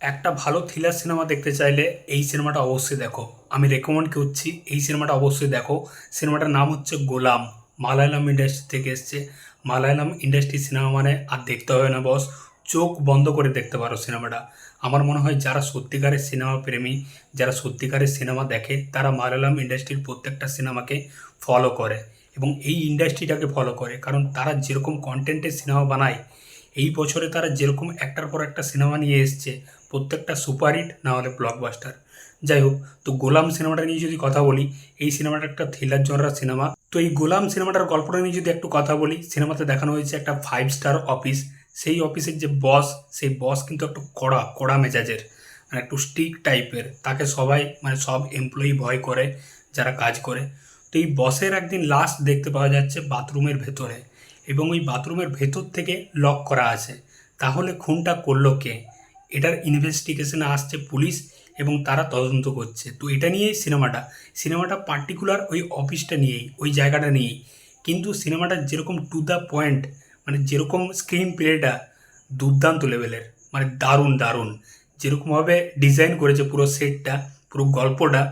একটা ভালো thriller cinema দেখতে চাইলে এই সিনেমাটা অবশ্যই দেখো। আমি রেকমেন্ড করছি, এই সিনেমাটা অবশ্যই দেখো। সিনেমাটার নাম হচ্ছে গোলাম। মালায়ালাম ইন্ডাস্ট্রি থেকে এসছে। মালায়ালাম ইন্ডাস্ট্রি সিনেমা মানে আর দেখতে হবে না বস চোখ বন্ধ করে দেখতে পারো সিনেমাটা আমার মনে হয় যারা সত্যিকারের সিনেমা প্রেমী, যারা সত্যিকারের সিনেমা দেখে, তারা মালায়ালাম ইন্ডাস্ট্রির প্রত্যেকটা সিনেমাকে ফলো করে এবং এই ইন্ডাস্ট্রিটাকে ফলো করে। কারণ তারা যেরকম কন্টেন্টের সিনেমা বানায় এই বছরে তারা যেরকম একটার পর একটা সিনেমা নিয়ে এসছে, প্রত্যেকটা সুপারহিট না হলে ব্লকবাস্টার যাই হোক, তো গোলাম সিনেমাটা নিয়ে যদি কথা বলি, এই সিনেমাটা একটা থ্রিলার জনরা সিনেমা। তো এই গোলাম সিনেমাটার গল্পটা নিয়ে যদি একটু কথা বলি, সিনেমাতে দেখানো হয়েছে একটা ফাইভ স্টার অফিস সেই অফিসের যে বস সেই বস কিন্তু একটু কড়া কড়া মেজাজের মানে একটু স্টিক টাইপের তাকে সবাই মানে সব এমপ্লয়ি ভয় করে, যারা কাজ করে। তো এই বসের একদিন লাস্ট দেখতে পাওয়া যাচ্ছে বাথরুমের ভেতরে। এবং ওই বাথরুমের ভেতর থেকে লক করা আছে। তাহলে খুনটা করল কে? এটার ইনভেস্টিগেশনে আসছে পুলিশ এবং তারা তদন্ত করছে। তো এটা নিয়েই সিনেমাটা। সিনেমাটা পার্টিকুলার ওই অফিসটা নিয়েই, ওই জায়গাটা নিয়েই। কিন্তু সিনেমাটা যেরকম টু দ্য পয়েন্ট মানে যেরকম স্ক্রিন প্লেটা দুর্দান্ত লেভেলের মানে দারুণ দারুণ। যেরকমভাবে ডিজাইন করেছে পুরো সেটটা পুরো গল্পটা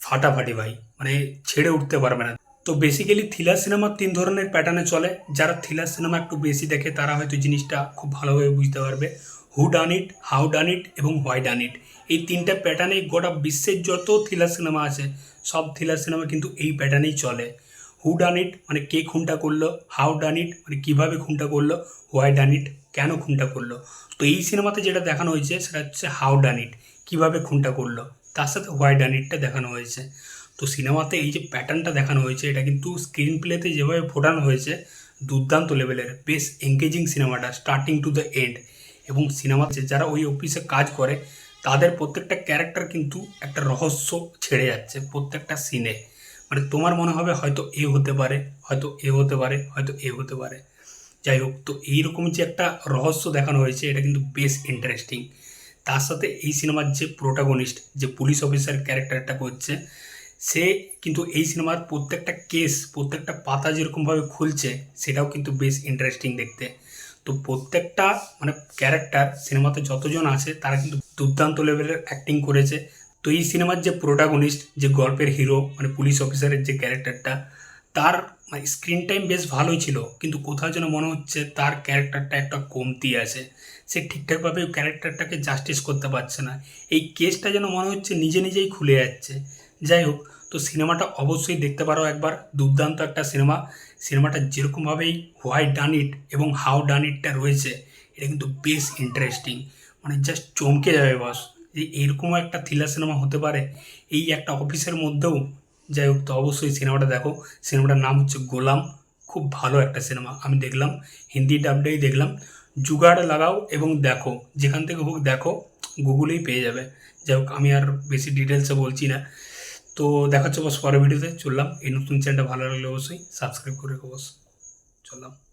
ফাটাফাটি ভাই মানে ছেড়ে উঠতে পারবে না। তো বেসিক্যালি থ্রিলার সিনেমা তিন ধরনের প্যাটার্নে চলে। যারা থ্রিলার সিনেমা একটু বেশি দেখে, তারা হয়তো জিনিসটা খুব ভালোভাবে বুঝতে পারবে। হু ডান ইট হাউ ডান ইট এবং হোয়াই ডান ইট এই তিনটা প্যাটার্নে গোটা বিশ্বের যত থ্রিলার সিনেমা আছে, সব থ্রিলার সিনেমা কিন্তু এই প্যাটার্নেই চলে। হু ডান ইট মানে কে খুনটা করল? হাউ ডান ইট মানে কীভাবে খুনটা করল? হোয়াই ডান ইট কেন খুনটা করল? তো এই সিনেমাতে যেটা দেখানো হয়েছে, সেটা হচ্ছে হাউ ডান ইট কীভাবে খুনটা করল? তার সাথে হোয়াই ডান ইটটা দেখানো হয়েছে। তো সিনেমাতে এই যে প্যাটার্নটা দেখানো হয়েছে, এটা কিন্তু স্ক্রিন প্লেতে যেভাবে ফোটানো হয়েছে, দুর্দান্ত লেভেলের বেশ এঙ্গেজিং সিনেমাটা স্টার্টিং টু দ্য এন্ড এবং সিনেমাতে যারা ওই অফিসে কাজ করে, তাদের প্রত্যেকটা ক্যারেক্টার কিন্তু একটা রহস্য ছেড়ে যাচ্ছে প্রত্যেকটা সিনে মানে তোমার মনে হবে হয়তো এ হতে পারে, হয়তো এ হতে পারে, হয়তো এ হতে পারে। যাই হোক, তো এইরকম যে একটা রহস্য দেখানো হয়েছে, এটা কিন্তু বেশ ইন্টারেস্টিং তার সাথে এই সিনেমার যে প্রোটাগনিস্ট যে পুলিশ অফিসার ক্যারেক্টারটা করছে সে কিন্তু এই সিনেমার প্রত্যেকটা কেস, প্রত্যেকটা পাতা যেরকমভাবে খুলছে, সেটাও কিন্তু বেশ ইন্টারেস্টিং দেখতে। তো প্রত্যেকটা মানে ক্যারেক্টার সিনেমাতে যতজন আছে, তারা কিন্তু দুর্দান্ত লেভেলের অ্যাক্টিং করেছে। তো এই সিনেমার যে প্রোটাগনিস্ট যে গল্পের হিরো মানে পুলিশ অফিসারের যে ক্যারেক্টারটা তার মানে স্ক্রিন টাইম বেশ ভালোই ছিল, কিন্তু কোথাও যেন মনে হচ্ছে তার ক্যারেক্টারটা একটা কমতি আছে। সে ঠিকঠাকভাবে ক্যারেক্টারটাকে জাস্টিস করতে পারছে না। এই কেসটা যেন মনে হচ্ছে নিজে নিজেই খুলে যাচ্ছে। যাই হোক তো সিনেমাটা অবশ্যই দেখতে পারো একবার, দুর্দান্ত একটা সিনেমা। সিনেমাটা যেরকমভাবেই হোয়াই ডান ইট এবং হাউ ডান ইটটা রয়েছে, এটা কিন্তু বেশ ইন্টারেস্টিং মানে জাস্ট চমকে যাবে বস যে এরকমও একটা থ্রিলার সিনেমা হতে পারে, এই একটা অফিসের মধ্যেও। যাই হোক, তো অবশ্যই সিনেমাটা দেখো। সিনেমাটার নাম হচ্ছে গোলাম। খুব ভালো একটা সিনেমা, আমি দেখলাম। হিন্দি ডাবডেই দেখলাম। জুগাড় লাগাও এবং দেখো। যেখান থেকে হোক দেখো, গুগলেই পেয়ে যাবে। যাই হোক, আমি আর বেশি ডিটেলসে বলছি না। তো দেখা হচ্ছে বস পরের ভিডিওতে, চললাম। এই নতুন চ্যানেলটা ভালো লাগলে অবশ্যই সাবস্ক্রাইব করে রেখো বস। চললাম।